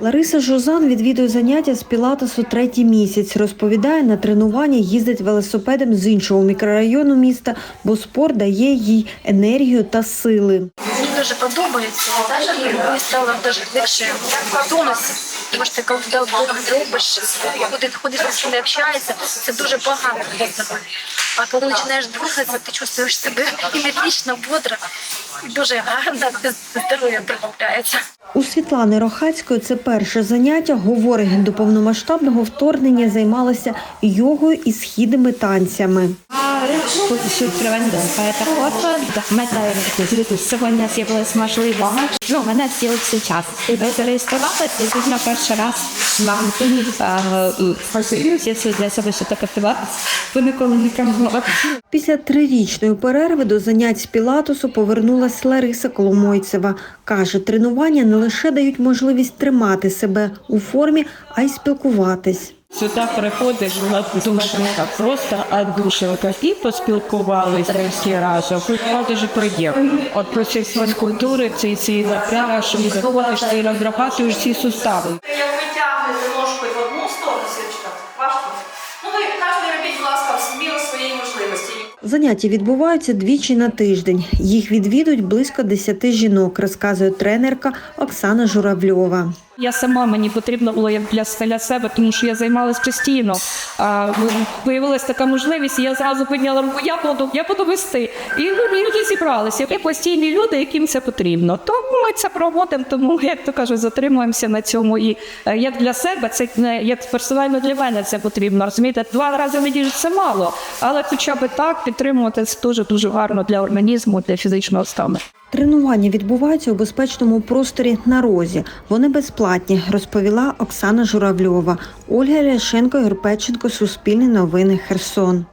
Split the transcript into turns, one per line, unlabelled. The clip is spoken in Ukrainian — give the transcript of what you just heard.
Лариса Жозан відвідує заняття з пілатесу третій місяць. Розповідає, на тренування їздить велосипедом з іншого мікрорайону міста, бо спорт дає їй енергію та сили.
Дуже подобається. І мені стало дуже більше в. Тому що коли робиш, ходить, ходиш з ким общається, це дуже погано. А коли починаєш двигатися, ти чувствуєш себе енергічно, бодро дуже гарно здоров'я прибавляється.
У Світлани Рохацької це перше заняття. Говорить, до повномасштабного вторгнення займалася йогою і східними танцями.
Позицію приведе та мета сьогодні з'явилась можливість. Ну, мене з'явився час. Зареєструвалася і тут на перший раз я для себе що таке пілатес. Ви ніколи не пробували.
Після трирічної перерви до занять з пілатусу повернулась Лариса Коломойцева. Каже, тренування не лише дають можливість тримати себе у формі, а й спілкуватись.
Сюди приходиш, була дуже просто душі. І поспілкувалися всі разом. Дуже приємно. От про ці культури, ці ці напряги, що заходиш і розрабатуєш ці сустави.
Як ви тягнете ножкою в одну сторону, Свічка, важко. Ну ви кожен робіть, будь ласка, в міру своєї можливості.
Заняття відбуваються двічі на тиждень. Їх відвідують близько 10 жінок, розказує тренерка Оксана Журавльова.
Я сама мені потрібно було як для, для себе, тому що я займалась постійно. А виявилась така можливість, і я зразу підняла руку, я буду, я буду вести. І люди зібралися. Є постійні люди, яким це потрібно. Тому ми це проводимо, тому як то кажуть, затримуємося на цьому. І е, як для себе, це не як персонально для мене це потрібно. Розумієте, два рази неділю це мало, але хоча б так підтримувати це дуже дуже гарно для організму, для фізичного стану.
Тренування відбуваються у безпечному просторі на розі. Вони безплатні, розповіла Оксана Журавльова. Ольга Ляшенко, Юрпеченко, Суспільні новини, Херсон.